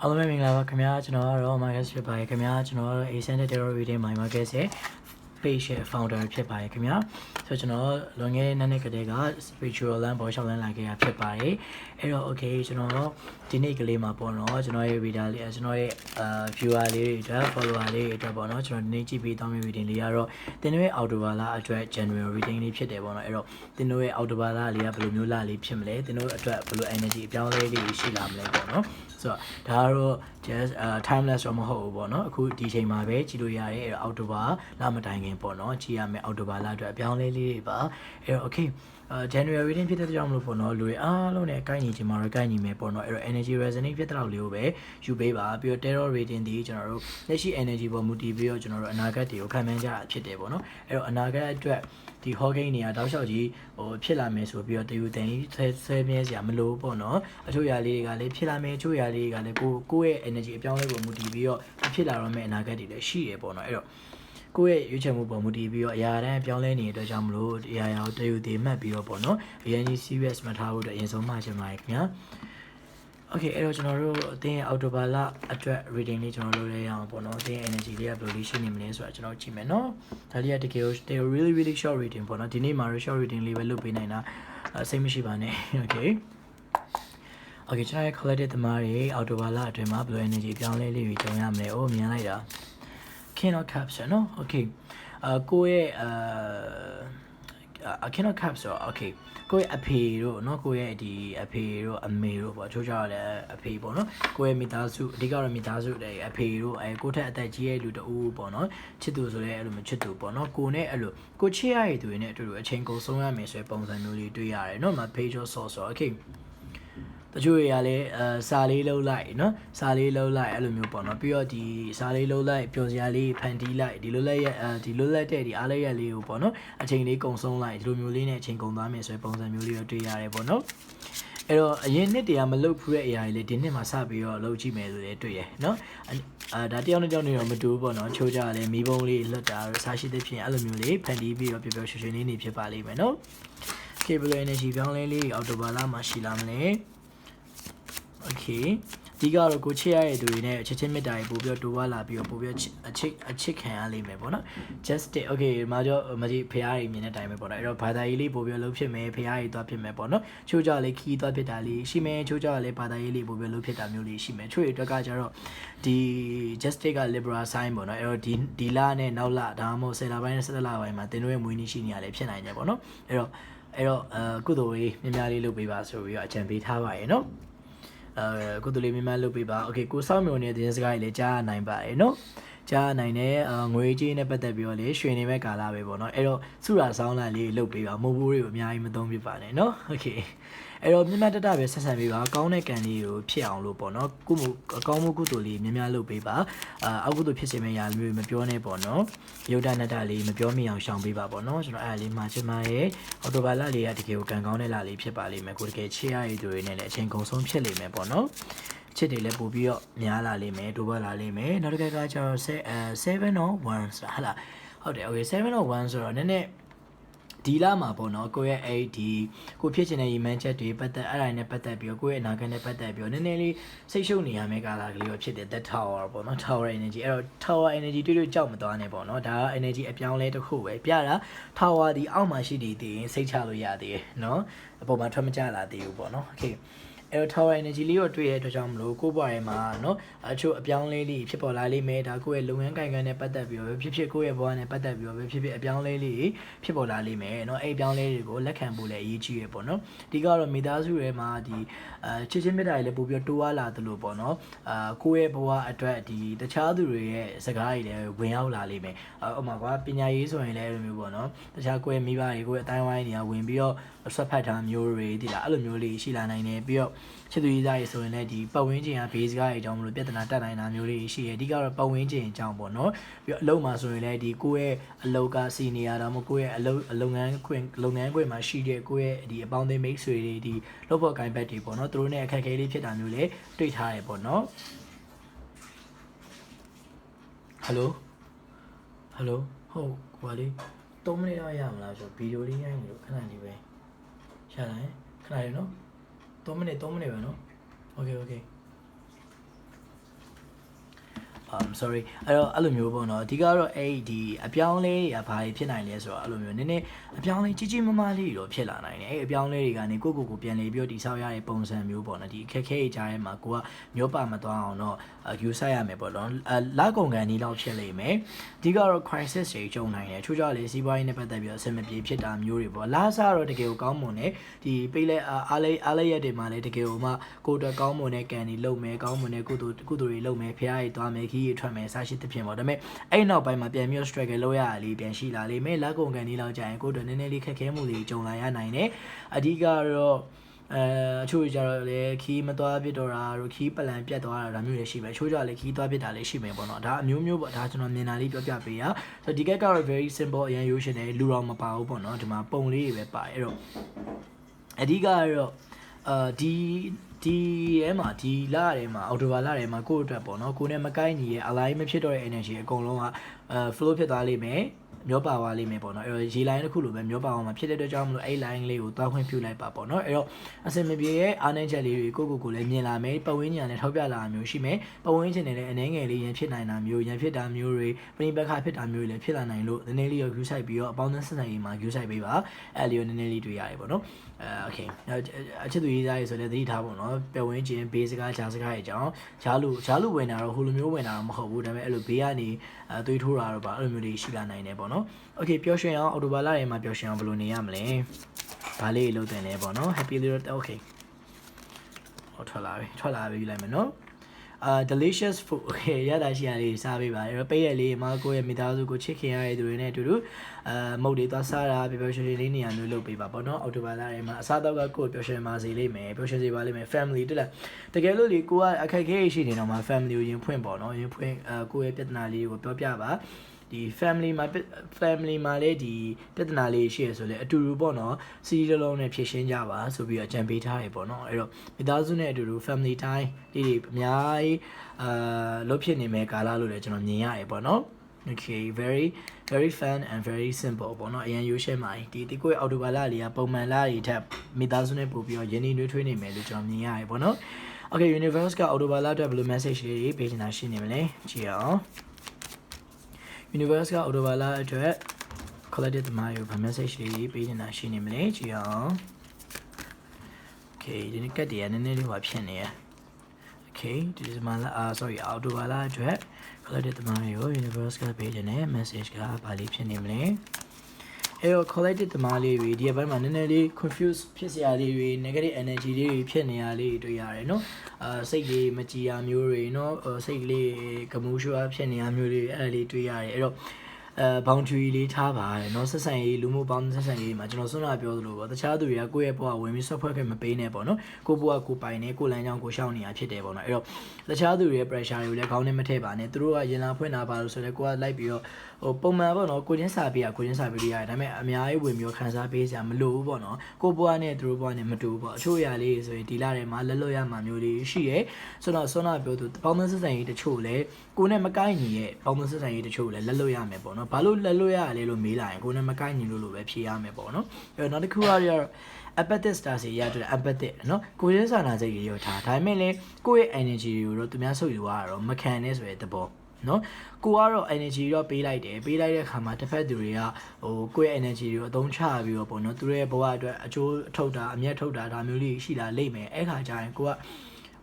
အားလုံးပဲမင်္ဂလာပါခင်ဗျာကျွန်တော်ကတော့ Marcus ဖြစ်ပါတယ်ခင်ဗျာကျွန်တော်ကတော့ Ascended Terror Reading My Marcus ရဲ့ page ရဲ့ founder ဖြစ်ပါတယ်ခင်ဗျာဆိုတော့ကျွန်တော်လွန်ခဲ့တဲ့နှစ်နှစ်ကတည်းက spiritual land ပေါ်လျှောက်လန်းလာခဲ့တာဖြစ်ပါတယ်အဲ့တော့ okay ကျွန်တော်ဒီနေ့ကလေးမှာပေါ့နော်ကျွန်တော်ရဲ့ reader လေးကျွန်တော်ရဲ့အာ viewer လေးတွေအတွက် follower လေးတွေအတွက်ပေါ့နော်ကျွန်တော်ဒီနေ့ကြည့်ပြီးတောင်းမယ့် reading လေးကတော့တင်တို့ရဲ့ October လအတွက် January reading လေးဖြစ်တယ်ပေါ့နော်အဲ့တော့တင်တို့ရဲ့ October လလေးကဘယ်လိုမျိုးလလေးဖြစ်မလဲတင်တို့အတွက်ဘယ်လို energy အပြောင်းအလဲလေးရှိလာမလဲပေါ့နော် ဆိုတော့ဒါကတော့ just uh timeless တော့မဟုတ်ဘူးပေါ့နော်အခုဒီချိန်မှာပဲကြည့်လို့ရတယ်အဲ့တော့ October လမတိုင်ခင်ပေါ့နော်ကြည့်ရမယ် October လအတွက်အပြောင်းအလဲလေးတွေပါအဲ့တော့ okay အာ January reading ဖြစ်တဲ့ကြောင့်မလို့ပေါ့နော်လူတွေအားလုံးနဲ့ကိုက်ညီချင်မှာတော့ကိုက်ညီမယ်ပေါ့နော်အဲ့တော့ energy resonate ဖြစ်တဲ့လောက်လေးကိုပဲယူပေးပါပြီးတော့ terror reading ဒီကျွန်တော်တို့လက်ရှိ energy ပေါ်မူတည်ပြီးတော့ကျွန်တော်တို့အနာဂတ်တွေကိုခံမှန်းကြတာဖြစ်တယ်ပေါ့နော်အဲ့တော့အနာဂတ်အတွက် ဒီ Hawking နေရာတောက်လျှောက်ကြီးဟိုဖြစ်လာမယ်ဆိုပြီးတော့တယူတန်ကြီးဆဲဆဲမြဲစရာမလိုပေါ့နော်အချို့ຢာလေးတွေကလည်းဖြစ်လာမယ်အချို့ຢာလေးတွေကလည်းကိုကိုယ့်ရဲ့ energy အပြောင်းအလဲကိုမူတည်ပြီးတော့ဖြစ်လာတော့မယ့်အနာဂတ်တွေလည်းရှိတယ်ပေါ့နော်အဲ့တော့ကိုယ့်ရဲ့ရွေးချယ်မှုပေါ်မူတည်ပြီးတော့အရာတိုင်းပြောင်းလဲနေတဲ့အတွက်ကြောင့်မလို့အရာရာကိုတယူတည်မှတ်ပြီးတော့ပေါ့နော်အရင်ကြီး serious မထားဖို့အတွက်အရင်ဆုံးမှချင်ပါတယ်ခင်ဗျာ Okay အဲ့တော့ကျွန်တော်တို့အတင်းရဲ့ October လအတွက် reading လေးကျွန်တော်လုပ်လဲရအောင်ပေါ့နော်အတင်းရဲ့ energy လေးကဘယ်လိုလေးရှိနေမလဲဆိုတာကျွန်တော်ကြည့်မယ်နော်ဒါလေးကတကယ်ကို they really really short reading ပေါ့နော်ဒီနေ့မှာတော့ short reading လေးပဲလုပ်ပေးနိုင်တာအစိတ်မရှိပါနဲ့ Okay Okay ကျွန်တော်ရဲ့ collected သမားတွေ October လအတွင်းမှာဘယ်လို energy ပြောင်းလဲလေးတွေကြုံရမလဲ။အိုးမြင်လိုက်တာ King of Cups နော် Okay အာကိုယ့်ရဲ့အာ King of Cups ဆိုတော့ Okay ကိုယ့်ရဲ့အဖေတို့เนาะကိုယ့်ရဲ့ဒီအဖေတို့အမေတို့ပေါ့ချိုးချောက်လည်းအဖေပေါ့နော်ကိုယ့်ရဲ့မိသားစုအဓိကတော့မိသားစုတွေအဖေတို့အဲကိုယ့်ထက်အသက်ကြီးရဲ့လူတဦးပေါ့နော်ချစ်သူဆိုလည်းအဲ့လိုမချစ်သူပေါ့နော်ကိုနဲ့အဲ့လိုကိုချစ်ရတဲ့သူတွေနဲ့အတူတူအချိန်ကုန်ဆုံးရမယ်ဆိုတဲ့ပုံစံမျိုးလေးတွေ့ရတယ်เนาะမှာ page or source ဆိုတော့ okay တချို့တွေကလည်းအဲစာလေးလှုပ်လိုက်နော်စာလေးလှုပ်လိုက်အဲ့လိုမျိုးပေါ့နော်ပြီးတော့ဒီစာလေးလှုပ်လိုက်ပျော်စရာလေးဖန်တီးလိုက်ဒီလိုလက်ရက်အဲဒီလိုလက်တဲ့ဒီအားလက်ရက်လေးကိုပေါ့နော်အချိန်လေးကုံဆုံးလိုက်ဒီလိုမျိုးလေးနဲ့အချိန်ကုံသွားမယ်ဆိုတဲ့ပုံစံမျိုးလေးတော့တွေ့ရတယ်ပေါ့နော်အဲ့တော့အရင်နှစ်တည်းကမလုပ်ဖူးတဲ့အရာတွေလေဒီနှစ်မှာစပြီးတော့လုပ်ကြည့်မယ်လို့လည်းတွေ့ရနော်အာဒါတယောက်နဲ့တယောက်နေတော့မတူဘူးပေါ့နော်ချိုးကြလည်းမီးပုံးလေးလွတ်တာစားရှိတဲ့ဖြစ်အဲ့လိုမျိုးလေးဖန်တီးပြီးတော့ပျော်ပျော်ရွှင်ရွှင်လေးနေဖြစ်ပါလိမ့်မယ်နော် cable energy ပြောင်းလဲလေးအော်တိုဘာလမှာရှိလာမလဲ okay ဒီကတော့ကိုချစ်ရတဲ့သူတွေနဲ့ချစ်ချင်းမေတ္တာတွေပို့ပြီးတော့တိုးဝါလာပြီးတော့ပို့ပြီးတော့အချစ်အချစ်ခံရလိမ့်မယ်ပေါ့နော် just it okay မာကျော်မကြီးဖရားကြီးမြင်တဲ့အတိုင်းပဲပေါ့နော်အဲ့တော့ဘာသာရေးလေးပို့ပြီးတော့လှုပ်ဖြစ်မယ်ဖရားကြီးသွားဖြစ်မယ်ပေါ့နော်ချိုးကြလေးခီးသွားဖြစ်တာလေးရှိမယ်ချိုးကြလေးဘာသာရေးလေးပို့ပြီးလှုပ်ဖြစ်တာမျိုးလေးရှိမယ်ချိုးရအတွက်ကကျတော့ဒီ just it က liberal sign ပေါ့နော်အဲ့တော့ဒီဒီလနဲ့နောက်လဒါမှမဟုတ်10လပိုင်းနဲ့17လပိုင်းမှာတင်တို့ရဲ့မွေးနေ့ရှိနေရလေဖြစ်နိုင်တယ်ပေါ့နော်အဲ့တော့အဲ့တော့အကုသိုလ်လေးများများလေးလုပ်ပေးပါဆိုပြီးတော့အကြံပေးထားပါရဲ့နော် အဲကုသိုလ်လေးများများလုပ်ပေးပါโอเคကိုစောင့်မျိုးနေတဲ့သတင်းစကားကြီးလည်းကြားရနိုင်ပါတယ်နော် ကြားနိုင်တဲ့ငွေကြေးနဲ့ပတ်သက်ပြီးတော့လေရွှေနေမဲ့ကာလာပဲပေါ့နော်အဲ့တော့စုရာဆောင်းလန်လေးလုပ်ပေးပါမိုးဘိုးတွေကိုအများကြီးမသုံးပြပါနဲ့နော်โอเคအဲ့တော့မြတ်မြတ်တတပဲဆက်ဆံပေးပါကောင်းတဲ့ကံလေးကိုဖြစ်အောင်လို့ပေါ့နော်ကုမှုအကောင်းမှုကုသိုလ်လေးများများလုပ်ပေးပါအာအကုသိုလ်ဖြစ်စေမယ့်ຢာမျိုးမပြောနဲ့ပေါ့နော်ယုဒနတ္တလေးမပြောမိအောင်ရှောင်ပေးပါပေါ့နော်ကျွန်တော်အဲ့ဒါလေးမှာချင်ပါရဲ့အော်တိုဘာလလေးကတကယ်ကိုကံကောင်းတဲ့လလေးဖြစ်ပါလိမ့်မယ်ကိုတကယ်ချစ်ရတဲ့သူတွေနဲ့လည်းအချိန်ကုန်ဆုံးဖြစ်လိမ့်မယ်ပေါ့နော် ချစ်တွေလည်းပို့ပြီးတော့များလာလိမ့်မယ်တိုးပွားလာလိမ့်မယ်နောက်တစ်ခါကကျတော့7 or 1ဆိုတာဟာလားဟုတ်တယ် okay 7 or 1ဆိုတော့နည်းနည်းဒီလာမှာပေါ့နော်ကိုယ့်ရဲ့အဲ့ဒီကိုဖြစ်ချင်တဲ့ရီမန်းချက်တွေပတ်သက်အဲ့ဒါနဲ့ပတ်သက်ပြီးတော့ကိုယ့်ရဲ့အနာဂတ်နဲ့ပတ်သက်ပြီးတော့နည်းနည်းလေးစိတ်ရှုပ်နေရမယ့်ကာလကလေးတော့ဖြစ်တဲ့ that tower ပေါ့နော် tower energy အဲ့တော့ tower energy တွေ့တွေ့ကြောက်မသွားနဲ့ပေါ့နော်ဒါက energy အပြောင်းလဲတစ်ခုပဲပြတာ tower ဒီအောက်မှာရှိနေသေးရင်စိတ်ချလို့ရသေးတယ်နော်အပေါ်မှာထွက်မကြလာသေးဘူးပေါ့နော် okay အဲ့တော့ tower energy လေးကိုတွေ့ရတဲ့အတွက်ကြောင့်မလို့ကိုယ့်ဘဝထဲမှာနော်အချို့အပြောင်းလဲလေးဖြစ်ပေါ်လာလိမ့်မယ်ဒါကိုယ့်ရဲ့လုပ်ငန်းကိုင်ခံနဲ့ပတ်သက်ပြီးတော့ပဲဖြစ်ဖြစ်ကိုယ့်ရဲ့ဘဝနဲ့ပတ်သက်ပြီးတော့ပဲဖြစ်ဖြစ်အပြောင်းလဲလေးဖြစ်ပေါ်လာလိမ့်မယ်နော်အဲ့အပြောင်းလဲတွေကိုလက်ခံဖို့လည်းအရေးကြီးရပေါ့နော်ဒီကတော့မိသားစုတွေမှာဒီအချစ်ချင်းမေတ္တာတွေလည်းပို့ပြီးတော့တိုးလာသလိုပေါ့နော်အာကိုယ့်ရဲ့ဘဝအတွက်ဒီတခြားသူတွေရဲ့စကားတွေလည်းဝင်ရောက်လာလိမ့်မယ်ဥပမာကွာပညာရေးဆိုရင်လည်းအဲ့လိုမျိုးပေါ့နော်တခြားကိုယ့်ရဲ့မိဘတွေကိုယ့်ရဲ့အတိုင်းဝိုင်းတွေကဝင်ပြီးတော့ဆွတ်ဖတ်တာမျိုးတွေဒီလားအဲ့လိုမျိုးလေးရှိလာနိုင်တယ်ပြီးတော့ချစ်သူရေးသားရေးဆိုရင်လည်းဒီပတ်ဝန်းကျင်က base ကားတွေအကြောင်းမလို့ပြဿနာတက်နိုင်တာမျိုးတွေရှိရအဓိကတော့ပတ်ဝန်းကျင်အကြောင်းပေါ့နော်ပြီးတော့အလုပ်မှာဆိုရင်လည်းဒီကိုယ့်ရဲ့အလုပ်ကစီနီယာတော့မကိုယ့်ရဲ့အလုပ်လုပ်ငန်းခွင်လုပ်ငန်းခွင်မှာရှိတဲ့ကိုယ့်ရဲ့ဒီအပေါင်းအသင်းမိတ်ဆွေတွေဒီလုပ်ဖို့ကိုင်ဘက်တွေပေါ့နော်သူတို့နဲ့အခက်အခဲလေးဖြစ်တာမျိုးလည်းတွေ့ထားရပေါ့နော်ဟယ်လိုဟယ်လိုဟုတ်ကွာလေး3မိနစ်တော့ရမလားဆိုဗီဒီယိုလေးရိုက်နေလို့ခဏလေးပဲရလိုက်ခဏလေးနော်3မိန စ်3မိနစ် um sorry အဲ့တော့အဲ့လိုမျိုးပေါ့နော်အဓိကတော့အဲ့ဒီအပြောင်းလဲတွေကဘာတွေဖြစ်နိုင်လဲဆိုတော့အဲ့လိုမျိုးနည်းနည်းအပြောင်းလဲကြီးကြီးမားမားလေးတွေတော့ဖြစ်လာနိုင်တယ်အဲ့အပြောင်းလဲတွေကနေကိုယ့်ကိုယ်ကိုပြန်လေပြီးတော့တိဆောက်ရတဲ့ပုံစံမျိုးပေါ့နော်ဒီအခက်အခဲတွေကြားထဲမှာကိုကမျိုးပါမသွားအောင်တော့ယူဆိုင်ရမယ်ပေါ့နော်အလာကုန်ကန်ဒီလောက်ဖြစ်လိမ့်မယ်အဓိကတော့ crisis တွေကြုံနိုင်တယ်ချို့ကြလေစီးပွားရေးနဲ့ပတ်သက်ပြီးတော့အဆင်မပြေဖြစ်တာမျိုးတွေပေါ့လာစားတော့တကယ်ကိုကောင်းမွန်တယ်ဒီပေးလဲအားလေးအားလေးရက်တွေမှာလည်းတကယ်ကိုမှကိုယ်အတွက်ကောင်းမွန်တဲ့ကန်တွေလုပ်မယ်ကောင်းမွန်တဲ့ကုသိုလ်ကုသိုလ်တွေလုပ်မယ်ဖရားတွေသွားမယ်ခီးတွေထွက်မယ်စရှိသဖြင့်ပေါ့ဒါပေမဲ့အဲ့နောက်ပိုင်းမှာပြန်ပြီး struggle လုပ်ရတာလေးပြန်ရှိလာလိမ့်မယ်လက်ကုန်ကန်ဒီလောက်ကြာရင်ကိုယ်တို့နည်းနည်းလေးခက်ခဲမှုတွေကြုံလာရနိုင်တယ်အဓိကတော့အဲအချို့ကြတော့လေခီးမသွားပြစ်တော့တာတို့ခီးပလန်ပြတ်သွားတာဒါမျိုးတွေရှိပဲအချို့ကြလည်းခီးသွားပြစ်တာလည်းရှိမယ်ပေါ့နော်ဒါအမျိုးမျိုးပေါ့ဒါကျွန်တော်မြင်တာလေးပြောပြပေးရဆိုတော့ဒီကက်ကတော့ very simple အရင်ရိုးရှင်တယ်လူတော်မပါဘူးပေါ့နော်ဒီမှာပုံလေးတွေပဲပါတယ်အဲ့တော့အဓိကကတော့အာဒီ ဒီအဲမှာဒီလထဲမှာအော်တိုဘာလထဲမှာကိုယ့်အတွက်ပေါ့နော်ကိုယ်နဲ့မကိုက်ညီရဲ့ align မဖြစ်တော့တဲ့ energy အကုန်လုံးကအဲ flow ဖြစ်သွားလိမ့်မယ် မျောပါသွားလိမ့်မယ်ပေါ့နော်အဲ့တော့ရေလိုင်းတစ်ခုလိုပဲမျောပါအောင်မှာဖြစ်တဲ့အတွက်ကြောင့်မလို့အဲ့ line လေးကိုသွားခွင့်ပြုလိုက်ပါပေါ့နော်အဲ့တော့အစင်မပြေရဲ့အားနည်းချက်လေးတွေကိုကိုကိုလည်းမြင်လာမယ်ပတ်ဝန်းကျင်လည်းထောက်ပြလာတာမျိုးရှိမယ်ပတ်ဝန်းကျင်နဲ့လည်းအနေငယ်လေးရန်ဖြစ်နိုင်တာမျိုးရန်ဖြစ်တာမျိုးတွေပရိပက္ခဖြစ်တာမျိုးတွေလည်းဖြစ်လာနိုင်လို့နည်းနည်းလေးရော view ဆိုင်ပြီးတော့အပေါင်းအသင်းဆက်ဆံရေးမှာ view ဆိုင်ပေးပါအဲ့လေးကိုနည်းနည်းလေးတွေ့ရတယ်ပေါ့နော်အဲ okay အချက်သူရေးသားရေးဆိုလည်းသတိထားပေါ့နော်ပတ်ဝန်းကျင်ဘေးစကားဂျားစကားရဲ့အကြောင်းဂျားလို့ဂျားလို့ဝင်တာတော့ဟိုလိုမျိုးဝင်တာတော့မဟုတ်ဘူးဒါပေမဲ့အဲ့လိုဘေးကနေသွေးထိုးတာတော့ပါအဲ့လိုမျိုးတွေရှိလာနိုင်တယ်ပေါ့နโอเคပျော်ရွှင်အောင်အော်တိုဘာလထဲမှာပျော်ရွှင်အောင်ဘယ်လိုနေရမလဲဘာလေးလုပ်တင်လဲပေါ့နော် happy little okay ဟောထွက်လာပြီထွက်လာပြီယူလိုက်မယ်နော်အာ delicious food okay ရတာရှိရလေးစားပေးပါအဲ့တော့ပိတ်ရလေးမှာကိုယ့်ရဲ့မိသားစုကိုချစ်ခင်ရတဲ့သူတွေနဲ့အတူတူအာမုတ်တွေသွားစားတာပျော်ပျော်ရွှင်ရွှင်လေးနေရာမျိုးလုပ်ပေးပါပေါ့နော်အော်တိုဘာလထဲမှာအစားတော့ကကိုယ်ပျော်ရွှင်ပါစေလိမ့်မယ်ပျော်ရွှင်စေပါလိမ့်မယ် family တက်လာတကယ်လို့လေကိုကအခက်အခဲရှိနေတော့မှ family ကိုရင်ဖွင့်ပေါ့နော်ရင်ဖွင့်အာကိုယ့်ရဲ့ပြဿနာလေးကိုပြောပြပါ ဒီ family မှာ family မှာလည်းဒီပြဿနာလေးရှိရဆိုလဲအတူတူပေါ့နော်စီးတလုံးနဲ့ဖြည့်ရှင်းကြပါဆိုပြီးတော့ကြံပေးထားရပေါ့နော်အဲ့တော့မိသားစုနဲ့အတူတူ family time လေးတွေအများကြီးအာလုပ်ဖြစ်နေမဲ့ကာလလို့လည်းကျွန်တော်မြင်ရရပေါ့နော် okay very very fun and very simple ပေါ့နော်အရင်ရိုးရှင်းပါဒီဒီကိုအော်တိုဘာလလေးကပုံမှန်လတွေထက်မိသားစုနဲ့ပို့ပြီးတော့ရင်းနှီးနှွေးထွေးနေမယ်လို့ကျွန်တော်မြင်ရရပေါ့နော် okay universe ကအော်တိုဘာလအတွက်ဘယ်လို message လေးပေးချင်တာရှိနေမလဲကြည့်အောင် universe က auto ဘာလာအတွက် collected သမားရောဗ message လေးပေးနေတာရှိနေမလဲကြည့်အောင် okay ဒီနေ့ကတ်တည်းကနည်းနည်းလေးဟောဖြစ်နေရ okay ဒီစမလာ ah sorry auto ဘာလာအတွက် collected သမားရော universe ကပေးတဲ့ message ကဘာလေးဖြစ်နေမလဲ အဲတော့ collected သမားလေးတွေဒီဘက်မှာနည်းနည်းလေး confuse ဖြစ်စရာလေးတွေ negative energy လေးတွေဖြစ်နေရလေးတွေ့ရတယ်နော်အာစိတ်လေးမကြည်ရမျိုးတွေနော်စိတ်လေးကမူးရှွားဖြစ်နေရမျိုးတွေအဲ့ဒါလေးတွေ့ရတယ်အဲ့တော့ အဲ boundary လေးထားပါတယ်เนาะဆက်ဆံရေးလူမှုပေါင်းဆက်ဆံရေးမှာကျွန်တော်ဆွမ်းနာပြောသလိုပေါ့တခြားသူတွေကကိုယ့်ရဲ့ဘဝဝင်ပြီး software ခွင့်မပေးနဲ့ပေါ့เนาะကိုယ့်ဘဝကိုပိုင်နေကိုယ်လမ်းကြောင်းကိုရှောင်နေတာဖြစ်တယ်ပေါ့เนาะအဲ့တော့တခြားသူတွေရဲ့ pressure တွေကိုလည်းခေါင်းနဲ့မထည့်ပါနဲ့သူတို့ကရင်လာဖွင့်တာပါလို့ဆိုတော့ကိုကလိုက်ပြီးတော့ဟိုပုံမှန်ပေါ့เนาะကိုချင်းစာပေးရကိုချင်းစာပေးရရတယ်ဒါပေမဲ့အများကြီးဝင်ပြီးခန်းစားပေးစရာမလိုဘူးပေါ့เนาะကိုဘဝနဲ့သူတို့ဘဝနဲ့မတူဘူးပေါ့အချို့အရာလေးဆိုရင်ဒီလာထဲမှာလက်လွတ်ရမှာမျိုးတွေရှိရဲဆိုတော့ဆွမ်းနာပြောသူပေါင်းသင်းဆက်ဆံရေးတချို့လည်းကိုနဲ့မကိုက်ညီရဲ့ပေါင်းသင်းဆက်ဆံရေးတချို့လည်းလက်လွတ်ရမယ်ပေါ့เนาะ နော်ဘာလို့လက်လွတ်ရရလဲလို့မေးလာရင်ကိုယ်နဲ့မကိုက်ညီလို့လို့ပဲဖြေရမယ်ပေါ့နော်အဲတော့နောက်တစ်ခုကတော့ empathic star စီရတဲ့ empathic နော်ကိုယ်ရင်းစာနာစိတ်တွေရောထားဒါပေမဲ့လည်းကိုယ့်ရဲ့ energy တွေကိုတော့သူများဆုပ်ယူရတာတော့မခံနဲ့ဆိုတဲ့သဘောနော်ကိုကတော့ energy တော့ပေးလိုက်တယ်ပေးလိုက်တဲ့အခါမှာတစ်ဖက်သူတွေကဟိုကိုယ့်ရဲ့ energy တွေကိုအသုံးချပြီးတော့ပေါ့နော်သူတို့ရဲ့ဘဝအတွက်အကျိုးထုတ်တာအမြတ်ထုတ်တာဒါမျိုးလေးရှိလာလိမ့်မယ်အဲ့ခါကျရင်ကိုက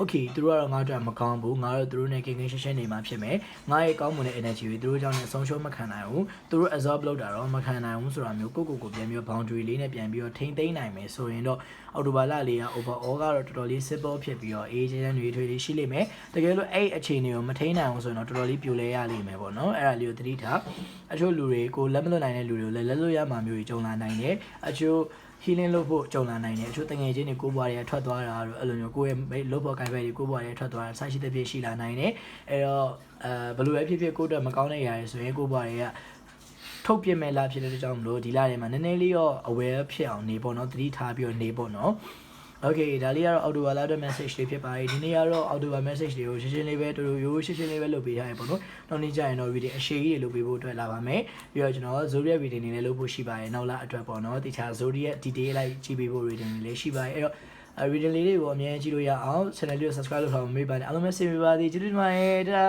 okay သူတို့ကတော့ငါတို့မကောင်းဘူးငါတို့သူတို့နဲ့ကင်းကင်းရှင်းရှင်းနေမှာဖြစ်မယ်ငါရဲ့ကောင်းမွန်တဲ့ energy တွေသူတို့ကြောင့်လည်းဆုံးရှုံးမခံနိုင်ဘူးသူတို့ absorb လုပ်တာတော့မခံနိုင်ဘူးဆိုတာမျိုးကိုကိုကိုပြန်ပြီး boundary လေးနဲ့ပြန်ပြီးတော့ထိမ့်သိမ်းနိုင်မယ်ဆိုရင်တော့အော်တိုဘာလလေးက overall ကတော့တော်တော်လေး simple ဖြစ်ပြီးတော့အေးချမ်းတွေထွေးလေးရှိလိမ့်မယ်တကယ်လို့အဲ့အခြေအနေကိုမထိန်းနိုင်အောင်ဆိုရင်တော့တော်တော်လေးပြိုလဲရလိမ့်မယ်ပေါ့နော်အဲ့ဒါလေးကိုသတိထားအချို့လူတွေကိုလက်မလွတ်နိုင်တဲ့လူတွေကိုလည်းလက်လွတ်ရမှာမျိုးကြီးကြုံလာနိုင်တယ်အချို့ healing လုပ်ဖို့ကြုံလာနိုင်တယ်အချို့တငယ်ချင်းတွေကိုဘွားတွေကထွက်သွားတာတော့အဲ့လိုမျိုးကိုယ့်ရဲ့လုပ်ဖို့ကိုင်ဖက်တွေကိုဘွားတွေထွက်သွားတာဆက်ရှိတဲ့ဖြစ်ရှိလာနိုင်တယ်အဲ့တော့အဲဘယ်လိုပဲဖြစ်ဖြစ်ကိုယ့်အတွက်မကောင်းတဲ့ຢာတွေဆိုရင်ကိုယ့်ဘွားတွေကထုတ်ပြမဲ့လားဖြစ်တဲ့ကြောင့်မလို့ဒီလထဲမှာနည်းနည်းလေးတော့ aware ဖြစ်အောင်နေပေါ့နော်သတိထားပြီးတော့နေပေါ့နော် Okay ဒါလေးကတော့ auto wallet message တွေဖြစ်ပါတယ်ဒီနေ့ကတော့ auto wallet message တွေကိုရှင်းရှင်းလေးပဲတူတူရိုးရှင်းရှင်းလေးပဲလုပ်ပေးထားရပေါ့နော်နောက်နေ့ကျရင်တော့ reading အရှိကြီးတွေလုပ်ပေးဖို့အတွက်လာပါမယ်ပြီးတော့ကျွန်တော် zodiac reading တွေလည်းလုပ်ဖို့ရှိပါတယ်နောက်လာအတွက်ပေါ့နော်တခြား zodiac detail လိုက်ကြည့်ပေးဖို့ reading တွေလည်းရှိပါတယ်အဲ့တော့ reading လေးတွေကိုအမြဲကြည့်လို့ရအောင် channel လေးကို subscribe လုပ်ထားဖို့မေးပါတယ်အားလုံးပဲဆင်ပေးပါသည်ကျေးဇူးတင်ပါတယ်တာ